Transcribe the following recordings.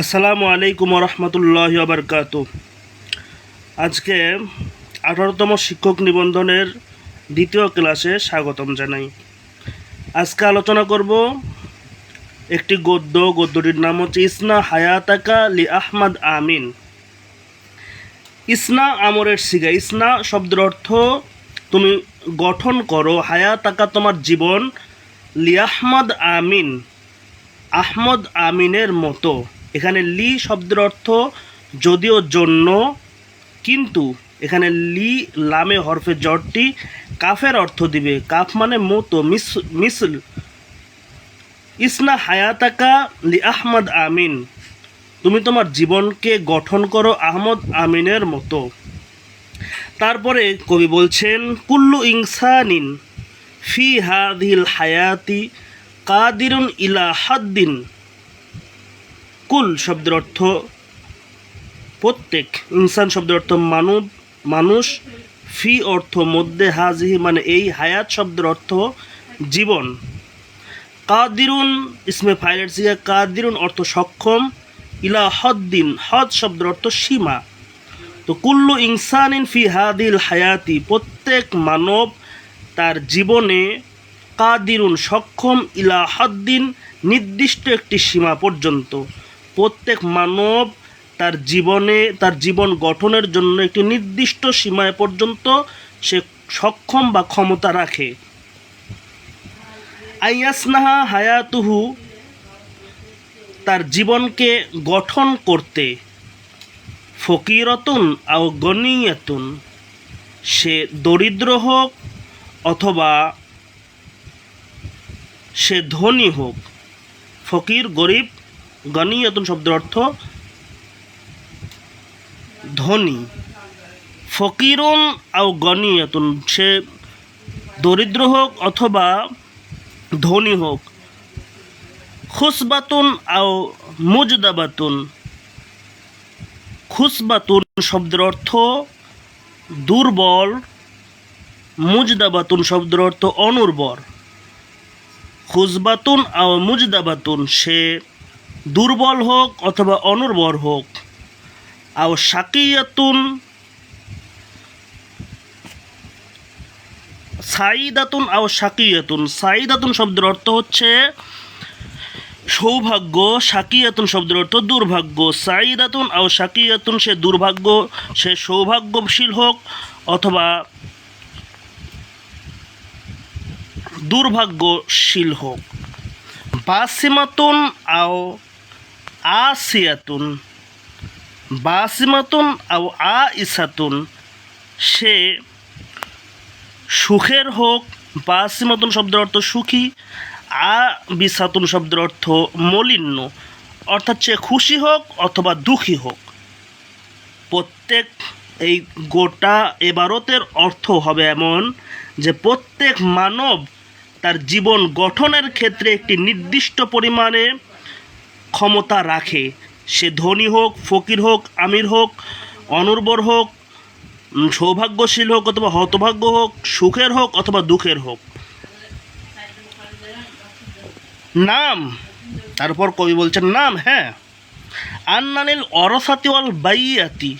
আসসালামু আলাইকুম রহমতুল্লাহ আবরকাত আজকে আঠারোতম শিক্ষক নিবন্ধনের দ্বিতীয় ক্লাসে স্বাগতম জানাই। আজকে আলোচনা করব একটি গদ্য, গদ্যটির নাম হচ্ছে ইসনা হায়াতাকা লি আহমদ আমিন। ইসনা আমরের সিগা ইসনা শব্দের অর্থ তুমি গঠন করো, হায়াতাকা তোমার জীবন লি আহমদ আমিন, আহমদ আমিনের মতো। এখানে লি শব্দের অর্থ যদিও জন্য, কিন্তু এখানে লি লামে হরফে জটটি কাফের অর্থ দিবে। কাফ মানে মতো, মিস, মিসল। ইসনা হায়াতাকা লি আহমদ আমিন। তুমি তোমার জীবনকে গঠন করো আহমদ আমিনের মতো। তারপরে কবি বলছেন, কুল্লু ইনসানিন ফি হাদিল হায়াতি কাদিরুন ইলা হাদ্দিন। কুল শব্দের অর্থ প্রত্যেক, ইনসান শব্দের অর্থ মানব মানুষ, ফি অর্থ মধ্যে হাজিহি মানে এই হায়াত শব্দের অর্থ জীবন। কাদিরুন, ইসমে ফাইলের সিগা কাদিরুন অর্থ সক্ষম, ইলা হদ্দিন, হদ শব্দের অর্থ সীমা। তো কুল্লু ইনসানিন ফি হাদিল হায়াতি, প্রত্যেক মানব তার জীবনে কাদিরুন সক্ষম, ইলা হদ্দিন, নির্দিষ্ট একটি সীমা পর্যন্ত। প্রত্যেক মানব তার জীবনে, তার জীবন গঠনের জন্য একটি নির্দিষ্ট সীমায় পর্যন্ত সে সক্ষম বা ক্ষমতা রাখে। আইয়াসনাহা হায়াতুহু তার জীবনকে গঠন করতে। ফকিরতুন আও গনিয়াতুন। সে দরিদ্র হোক অথবা সে ধনী হোক। ফকির গরিব গনিয়াতুন শব্দের অর্থ ধনী। ফকিরুন আও গনিয়াতুন, সে দরিদ্র হোক অথবা ধনী হোক। খুসবাতুন আও মুজদাবাতুন, খুসবাতুন শব্দের অর্থ দুর্বল, মুজদাবাতুন শব্দের অর্থ অনুর্বর। খুসবাতুন আও মুজদাবাতুন, সে দুর্বল হোক অথবা অনুর্বর হোক। আও সাকিয়াতুন সাইদাতুন আও সাকিয়াতুন। সাইদাতুন শব্দের অর্থ হচ্ছে সৌভাগ্য, সাকিয়াতুন শব্দের অর্থ দুর্ভাগ্য। সাইদাতুন আও সাকিয়াতুন সে দুর্ভাগ্য, সে সৌভাগ্যশীল হোক অথবা দুর্ভাগ্যশীল হোক। বাসিমাতুন আও আসিয়াতুন বাসিমাতুন আও আ ইসাতুন সে সুখের হোক, বাসিমাতুন শব্দের অর্থ সুখী আ বিসাতুন শব্দের অর্থ মলিন্য। অর্থাৎ সে খুশি হোক অথবা দুঃখী হোক। প্রত্যেক এই গোটা এবারতের অর্থ হবে এমন যে প্রত্যেক মানব তার জীবন গঠনের ক্ষেত্রে একটি নির্দিষ্ট পরিমাণে ক্ষমতা রাখে। সে ধনী হোক, ফকির হোক, আমির হোক, অনুর্বর হোক সৌভাগ্যশীল হোক অথবা হতভাগ্য হোক, সুখের হোক অথবা দুঃখের হোক। নাম। তারপর কবি বলছেন, নাম হ্যাঁ। আন্নানিল অরসাতি অল বাইয়াতি।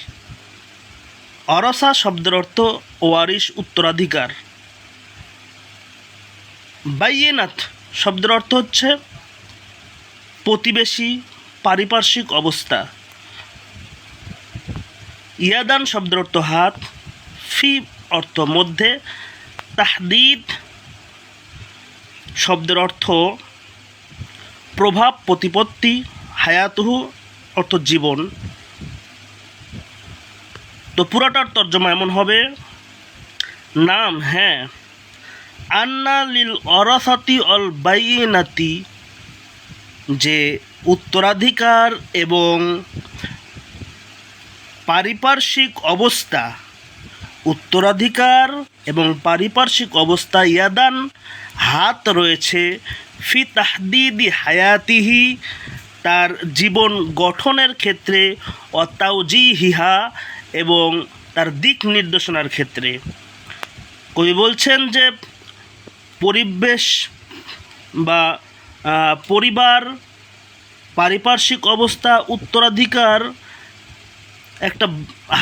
অরসা শব্দের অর্থ ওয়ারিশ, উত্তরাধিকার। বাইয়েনাথ শব্দের অর্থ হচ্ছে প্রতিবেশী পারিপার্শ্বিক অবস্থা। ইয়াদান শব্দের অর্থ হাত, ফি অর্থ মধ্যে, তাহদিদ শব্দের অর্থ প্রভাব, প্রতিপত্তি, হায়াতুহু অর্থ জীবন। তো পুরাটার তর্জমা এমন হবে, নাম হ্যাঁ আন্না লিল অরাসাতি অল বাইনাতি যে উত্তরাধিকার এবং পারিপার্শ্বিক অবস্থা, উত্তরাধিকার এবং পারিপার্শ্বিক অবস্থা ইয়াদান হাত রয়েছে ফি তাহদিদি হায়াতিহি, তার জীবন গঠনের ক্ষেত্রে অতাউজি হিহা এবং তার দিক নির্দেশনার ক্ষেত্রে। কবি বলছেন যে পরিবেশ বা পরিবার, পারিপার্শ্বিক অবস্থা, উত্তরাধিকার, একটা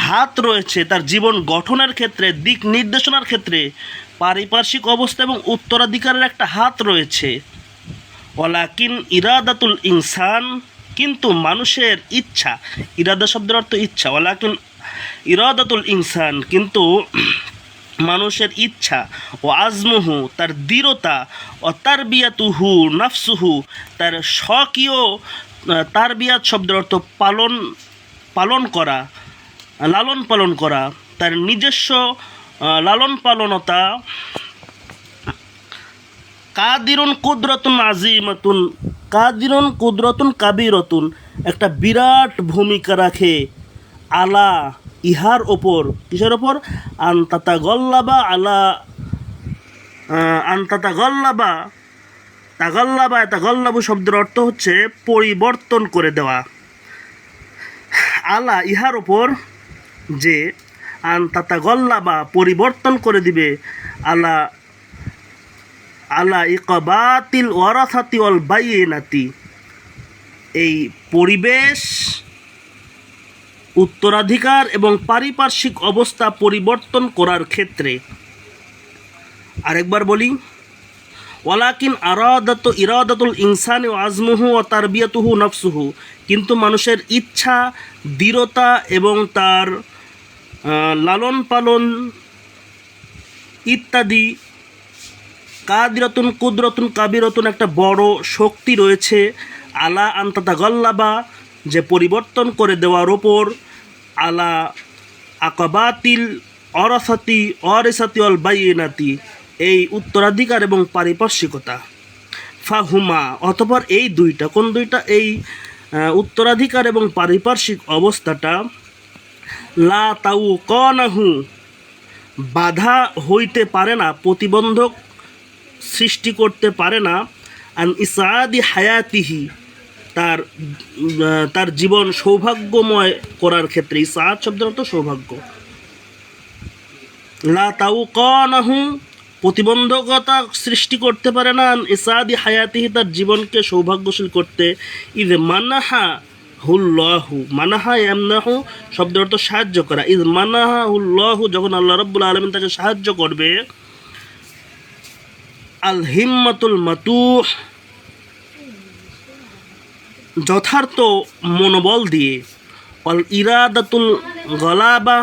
হাত রয়েছে তার জীবন গঠনের ক্ষেত্রে, দিক নির্দেশনার ক্ষেত্রে, পারিপার্শ্বিক অবস্থা এবং উত্তরাধিকারের একটা হাত রয়েছে। ওলাকিন ইরাদাতুল ইনসান, কিন্তু মানুষের ইচ্ছা, ইরাদা শব্দের অর্থ ইচ্ছা ওলাকিন ইরাদাতুল ইনসান, কিন্তু মানুষের ইচ্ছা ও আজমুহু, তার দৃঢ়তা ও তার বিয়াতুহু নাফসুহু, তার স্বকীয় তার বিয়াত শব্দের অর্থ পালন পালন করা, লালন পালন করা, তার নিজস্ব লালন পালনতা, কাদিরুন কুদরতুন আজিমাতুন কাদিরুন কুদরতুন কাবিরতুন, একটা বিরাট ভূমিকা রাখে আলা ইহার ওপর, কিসের ওপর? আন্তাতা গল্লাবা আলা আন্তাতা গল্লাবা তাগল্লাবা তাগল্লাবু শব্দের অর্থ হচ্ছে পরিবর্তন করে দেওয়া। আলা ইহার ওপর যে আন্তাতা গল্লাবা পরিবর্তন করে দিবে, আলা আলা ইকবাতিল ওয়ারাসাতি অল বাইনাতি। এই পরিবেশ উত্তরাধিকার এবং পারিপার্শ্বিক অবস্থা পরিবর্তন করার ক্ষেত্রে। আরেকবার বলি, ওয়ালাকিন আরাদাত ইরাদাতুল ইনসানি ও আজমুহু ও তারবিয়াতুহু নফসুহু। কিন্তু মানুষের ইচ্ছা, দৃঢ়তা এবং তার লালন পালন ইত্যাদি কাদিরতুন, কুদরতুন, কাবিরতুন একটা বড় শক্তি রয়েছে। আলা আন্তাতা গল্লাবা যে পরিবর্তন করে দেওয়ার ওপর আলা আকাবাতিল অরসাতি অরেসাতি অল বাইনাতি, এই উত্তরাধিকার এবং পারিপার্শ্বিকতা। ফাহুমা, অতপর এই দুইটা, কোন দুইটা? এই উত্তরাধিকার এবং পারিপার্শ্বিক অবস্থাটা, লা তাউ কনাহু বাধা হইতে পারে না, প্রতিবন্ধক সৃষ্টি করতে পারে না, আন ইসাদি হায়াতিহি তার তার জীবন সৌভাগ্যময় করার ক্ষেত্রে ইসাদ শব্দের অর্থ সৌভাগ্য। লা তাউ কনাহু প্রতিবন্ধকতা সৃষ্টি করতে পারে না। ইসাদি হায়াতিহি তার জীবনকে সৌভাগ্যশীল করতে। ইদ মানাহা হুল্লাহু, মানাহা এমনাহু শব্দের অর্থ সাহায্য করা। ইদ মানাহা হুল্লাহু, যখন আল্লাহ রব্বুল আলমিন তাকে সাহায্য করবে আল হিম্মাতুল মাতুহ যথার্থ মনোবল দিয়ে, অল ইরাদাতুল গলাবা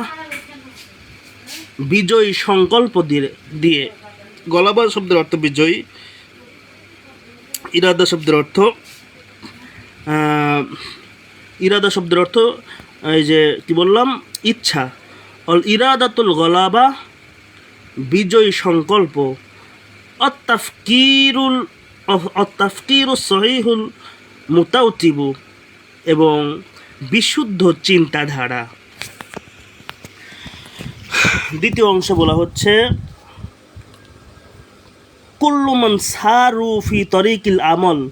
বিজয়ী সংকল্প দিয়ে দিয়ে, গলাবা শব্দের অর্থ বিজয়ী, ইরাদা শব্দের অর্থ ইরাদা শব্দের অর্থ, এই যে কি বললাম? ইচ্ছা। অল ইরাদাতুল গলাবা বিজয়ী সংকল্প। অত্তাফকিরুল অত্তাফকিরুল সহিহুল মুতাউতিবু এবং বিশুদ্ধ চিন্তাধারা। দ্বিতীয় অংশে বলা হচ্ছে, কুল্লুমান সারু ফি তরিকিল আমল।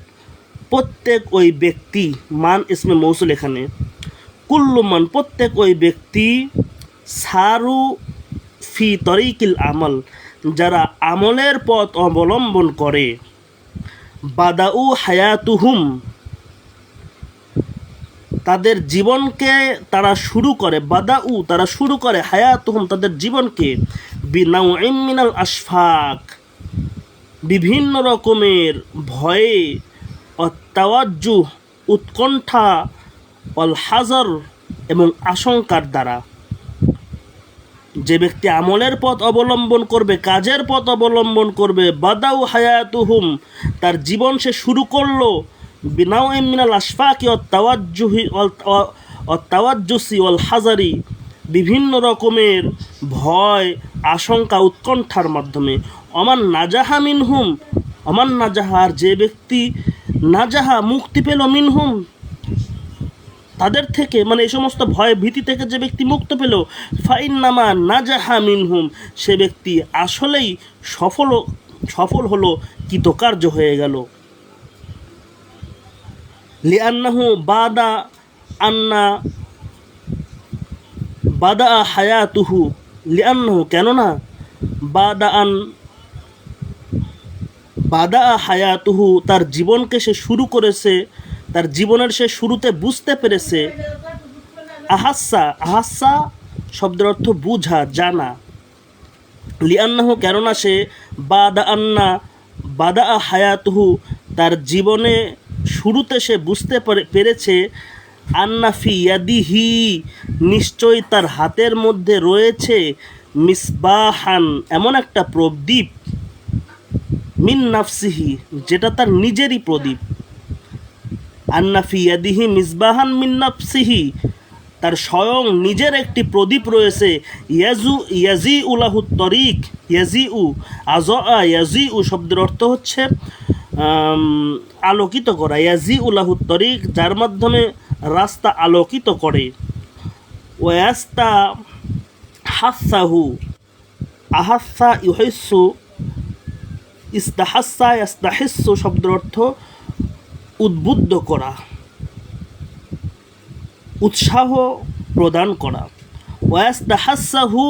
প্রত্যেক ওই ব্যক্তি, মান ইসমে মৌসুল এখানে, কুল্লুমান প্রত্যেক ওই ব্যক্তি সারু ফি তরিকিল আমল, যারা আমলের পথ অবলম্বন করে। বাদাউ হায়াতুহুম তাদের জীবনকে তারা শুরু করে, বাদাউ, তারা শুরু করে হায়াতুহুম তাদের জীবনকে বিনাউ মিনাল আশফাক। বিভিন্ন রকমের ভয়ে অত্যাওয়াজ্জু উৎকণ্ঠা, অল হাজার এবং আশঙ্কার দ্বারা। যে ব্যক্তি আমলের পথ অবলম্বন করবে, কাজের পথ অবলম্বন করবে, বাদাউ হায়াতুহুম, তার জীবন সে শুরু করল মিনাল আশফাকি অত্যাওয়াজ্জুহি অত্যাওয়াজ্জুসি অল হাজারি, বিভিন্ন রকমের ভয়, আশঙ্কা, উৎকণ্ঠার মাধ্যমে। অমান নাজাহা মিনহুম অমান নাজাহা, আর যে ব্যক্তি নাজাহা মুক্তি পেল মিনহুম, তাদের থেকে মানে এই সমস্ত ভয় ভীতি থেকে যে ব্যক্তি মুক্ত পেল ফাইন নামা নাজাহা মিনহুম, সে ব্যক্তি আসলেই সফল সফল হলো, কৃতকার্য হয়ে গেল। লিআন্নাহু বাদা আন্না বাদা হায়াতুহু লিআন্নাহু কেননা বাদা আন বাদা হায়াতুহু তার জীবনকে সে শুরু করেছে, তার জীবনের সে শুরুতে বুঝতে পেরেছে। আহাসা আহাসা শব্দের অর্থ বুঝা, জানা। লিয়ান্নাহু কেননা সে বাদা আন্না বাদা হায়াতহু তার জীবনে শুরুতে সে বুঝতে পারে- পেরেছে আন্নাফি ইয়াদিহি, নিশ্চয়ই তার হাতের মধ্যে রয়েছে মিসবাহান এমন একটা প্রদীপ। মিন নাফসিহি, যেটা তার নিজেরই প্রদীপ। আন্নাফি ইয়াদিহি মিসবাহান মিন নাফসিহি, তার স্বয়ং নিজের একটি প্রদীপ রয়েছে। ইয়াজু ইয়াজি উলাহু তরিক ইয়াজি উ আজ ইয়াজি উ শব্দের অর্থ হচ্ছে আলোকিত করা। ইয়াজি উলাহু তরিক, যার মাধ্যমে রাস্তা আলোকিত করে। ওয়াস্তা হাসাহু, আহাসা ইহস্যু ইস্তাহাসা ইস্তাহিস্যু শব্দের অর্থ উদ্বুদ্ধ করা, উৎসাহ প্রদান করা। ওয়াস্তাহাসাহু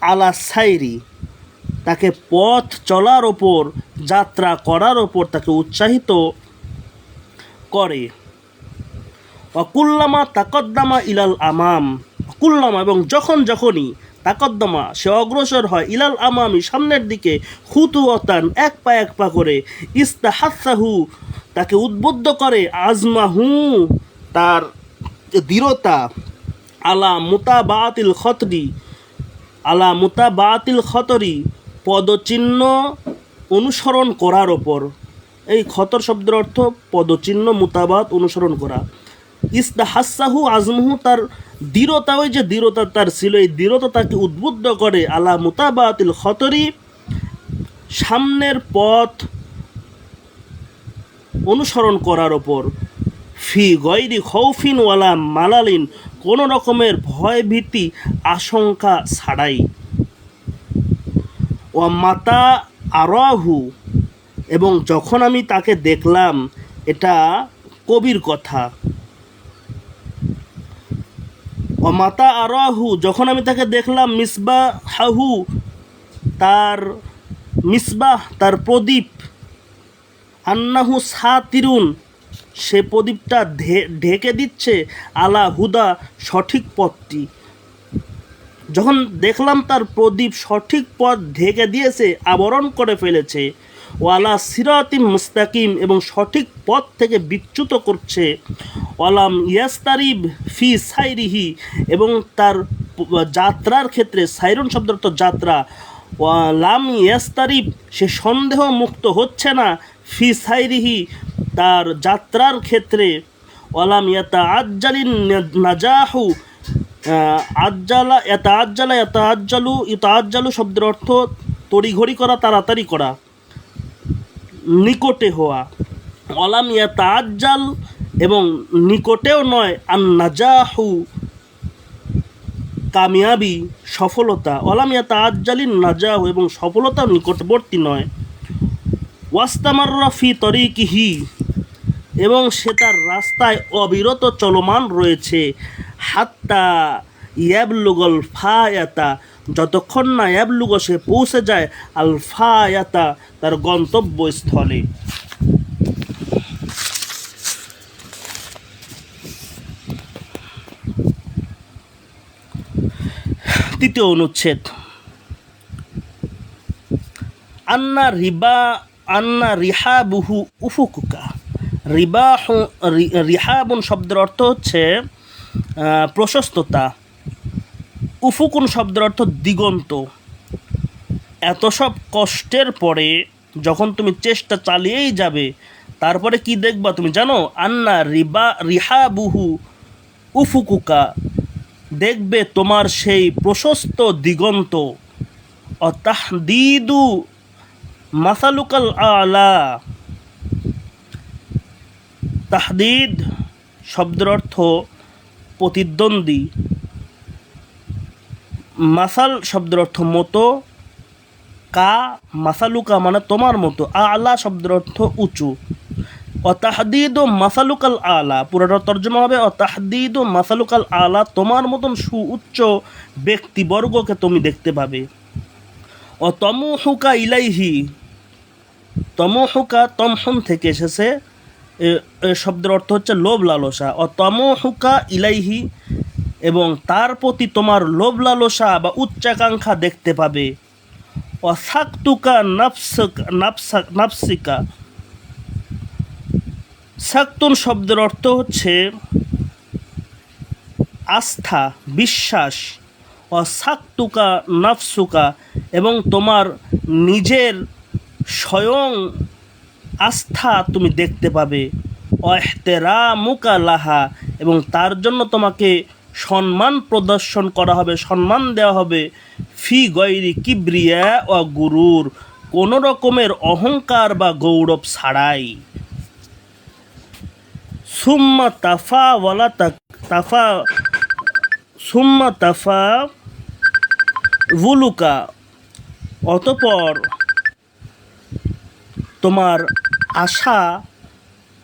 আলা সাইরি তাকে পথ চলার ওপর, যাত্রা করার ওপর তাকে উৎসাহিত করে। অকুল্লামা তাকদ্দামা ইলাল আমাম। অকুল্লামা এবং যখন যখনই তাকদ্দামা, সে অগ্রসর হয় ইলাল আমামি সামনের দিকে হুতুয়তান এক পা এক পা করে, ইস্তাহাসাহু তাকে উদ্বুদ্ধ করে, আজমাহু তার দৃঢ়তা, আলা মুতাবাতিল খতরি, আলা মুতাবাতিল খতরি পদচিহ্ন অনুসরণ করার ওপর। এই খতর শব্দের অর্থ পদচিহ্ন মোতাবাত অনুসরণ করা। ইস্তা হাসাহু আজমহু তার দৃঢ়তা, ওই যে দৃঢ়তা তার ছিল, এই দৃঢ়তা তাকে উদ্বুদ্ধ করে, আলা মুতাবাতিল খতরি, সামনের পথ অনুসরণ করার ওপর। ফি গৈরি খৌফিন ওয়ালা মালালিন, কোনো রকমের ভয় ভীতি আশঙ্কা ছাড়াই। ও মাতা আরাহু, এবং যখন আমি তাকে দেখলাম, এটা কবির কথা। অমাতা আরাহু, যখন আমি তাকে দেখলাম মিসবা হাহু তার মিসবাহ, তার প্রদীপ, আন্নাহু সাতিরুন, সে প্রদীপটা ঢেকে দিচ্ছে আলা হুদা সঠিক পথটি। যখন দেখলাম তার প্রদীপ সঠিক পথ ঢেকে দিয়েছে, আবরণ করে ফেলেছে, ওয়ালা সিরাতিম মুস্তাকিম এবং সঠিক পথ থেকে বিচ্যুত করছে, ওয়ালাম ইয়াস্তারিব ফি সাইরিহি এবং তার যাত্রার ক্ষেত্রে সাইরন শব্দ অর্থ যাত্রা, ওয়ালাম ইয়াস্তারিব, সে সন্দেহ মুক্ত হচ্ছে না, ফি সাইরিহি তার যাত্রার ক্ষেত্রে, ওয়ালাম ইয়াতা আজ্জালিন নাজাহু আজ্জালা এতা আজ্জালা এতা আজ্জালু ইতা আজ্জালু শব্দের অর্থ তড়িঘড়ি করা, তাড়াতাড়ি করা। নিকটে হওয়া। অলাম ইয়াতা আজ্জাল এবং নিকটেও নয় আর নাজাহু কামিয়াবি, সফলতা। অলাম ইয়াতা আজ্জালিন নাজাহু এবং সফলতা নিকটবর্তী নয়। ওয়াস্তামাররা ফি তরিকিহি এবং সে তার রাস্তায় অবিরত চলমান রয়েছে। হাত্তা ইয়াবলুগল ফায়াতা। যতক্ষণ না ইয়াবলুগ সে পৌঁছে যায়, আল ফায়াতা তার গন্তব্যস্থলে। তৃতীয় অনুচ্ছেদ। আন্না রিবা, আন্না রিহাবুহু উফুকুকা। রিবাহ রিহাবুন শব্দের অর্থ হচ্ছে প্রশস্ততা। উফুকুন শব্দের অর্থ দিগন্ত। এত সব কষ্টের পরে যখন তুমি চেষ্টা চালিয়েই যাবে, তারপরে কি দেখবা তুমি জানো? আন্না রিবা রিহা রিহাবুহু উফুকুকা। দেখবে তোমার সেই প্রশস্ত দিগন্ত। অতাহদিদু মাসালুকাল আলা। তাহদিদ শব্দের অর্থ প্রতিদ্বন্দ্বী। মাসাল শব্দের অর্থ মতো, কা মাসালুকা মানে তোমার মতো, আলা শব্দের অর্থ উঁচু। অতাহদিদ ও মাসালুকাল আলা, পুরোটা তর্জমা হবে, অতাহদিদ ও মাসালুকাল আলা তোমার মতন সুউচ্চ ব্যক্তিবর্গকে তুমি দেখতে পাবে। ও তমুহুকা ইলাইহি, তমহুকা তমহন থেকে এসেছে শব্দের অর্থ হচ্ছে লোভ লালসা। ও তমহুকা ইলাইহি, এবং তার প্রতি তোমার লোভ লালসা বা উচ্চাকাঙ্ক্ষা দেখতে পাবে। ও সাকতুকা নাফসক, নাফসা, নাফসিকা। সাকতুন শব্দের অর্থ হচ্ছে আস্থা, বিশ্বাস। ও সাকতুকা নাফসুকা, এবং তোমার নিজের স্বয়ং আস্থা তুমি দেখতে পাবে। অহতেরা মুকা লাহা, এবং তার জন্য তোমাকে সম্মান প্রদর্শন করা হবে, সম্মান দেওয়া হবে। ফি গৈরি কিব্রিয়া ও গুরুর, কোনো রকমের অহংকার বা গৌরব ছাড়াই। সুম্মা তাফা ওয়ালা তাফা, সুম্মা তাফা ভুলুকা অতপর তোমার আশা,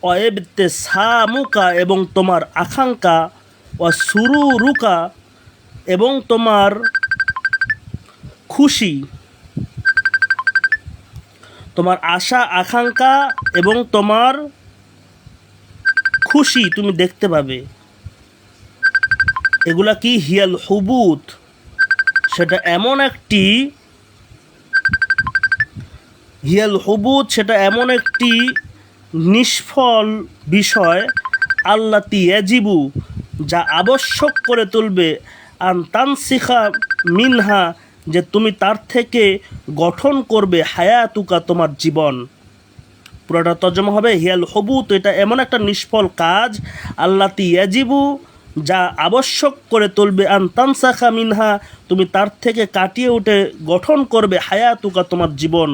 অয়েবতে সামুকা এবং তোমার আকাঙ্ক্ষা ও সুরুরুকা এবং তোমার খুশি। তোমার আশা, আকাঙ্ক্ষা এবং তোমার খুশি তুমি দেখতে পাবে। এগুলা কি হিয়াল হুবুত? সেটা এমন একটি হিয়াল হবুদ সেটা এমন একটি নিষ্ফল বিষয়, আল্লাতি ইয়াজিবু, যা আবশ্যক করে তুলবে, আন তানসিখা মিনহা, যে তুমি তার থেকে গঠন করবে হায়াতুকা তোমার জীবন। পুরোটা তর্জমা হবে, হিয়াল হবুত, এটা এমন একটা নিষ্ফল কাজ, আল্লাতি ইয়াজিবু, যা আবশ্যক করে তুলবে, আন তানসাখা মিনহা, তুমি তার থেকে কাটিয়ে উঠে গঠন করবে হায়াতুকা তোমার জীবন।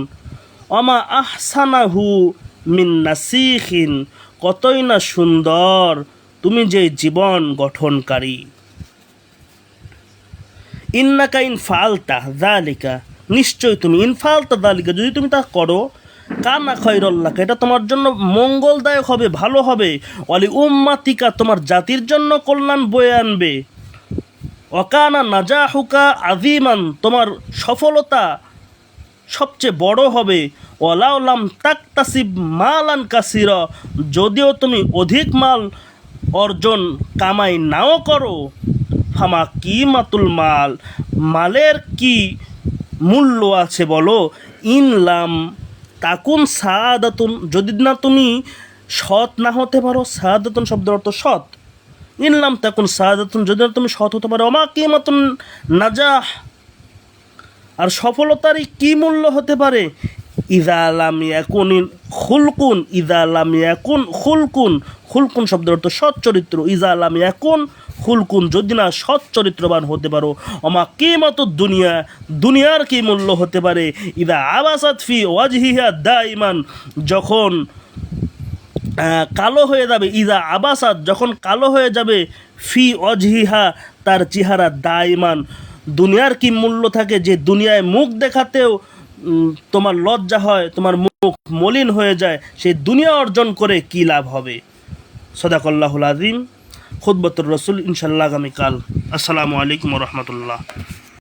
অমা আহসানাহু মিন নাসিখিন, কতই না সুন্দর তুমি যে জীবন গঠনকারী। ইন্নাকা ইন ফালতা দালিকা নিশ্চয় তুমি ইন ফালতা দালিকা যদি তুমি তা করো, কানা খৈরল্লাকা এটা তোমার জন্য মঙ্গলদায়ক হবে, ভালো হবে। অলি উম্মাতিকা, তোমার জাতির জন্য কল্যাণ বয়ে আনবে। অকানা নাজাহুকা আজিমান তোমার সফলতা সবচেয়ে বড় হবে। ওলাউলাম তাক তাসিব মালান কাসির, যদিও তুমি অধিক মাল অর্জন কামাই নাও করো। ফামা কি মাতুল মাল, মালের কি মূল্য আছে বলো? ইনলাম তাকুন সাদাতুন, যদি না তুমি সৎ না হতে পারো, সাদাতুন শব্দের অর্থ সৎ। ইনলাম তাকুন সাদাতুন, যদি না তুমি সৎ হতে পারো অমা কি মাতুন নাজাহ। আর সফলতারই কি মূল্য হতে পারে? ইদা আলাম ইয়াকুন খুলকুন, ইদা আলাম ইয়াকুন খুলকুন। খুলকুন শব্দের অর্থ সৎ চরিত্র ইজা আলাম ইয়াকুন খুলকুন, যদি না সৎ চরিত্রবান হতে পারো। অমা কি মতো দুনিয়া, দুনিয়ার কি মূল্য হতে পারে? ইদা আবাসাত ফি ওয়াজহিহা দাইমান যখন কালো হয়ে যাবে। ইদা আবাসাত যখন কালো হয়ে যাবে, ফি অজহিহা তার চেহারা দাইমান দুনিয়ার কি মূল্য থাকে যে দুনিয়ায় মুখ দেখাতেও তোমার লজ্জা হয়, তোমার মুখ মলিন হয়ে যায় সেই দুনিয়া অর্জন করে কি লাভ হবে? সদাকল্লাহুল আজিম খুদ্বতুর রসুল ইনশাল্লাহ আগামীকাল। আসসালামু আলাইকুম রহমতুল্লাহ।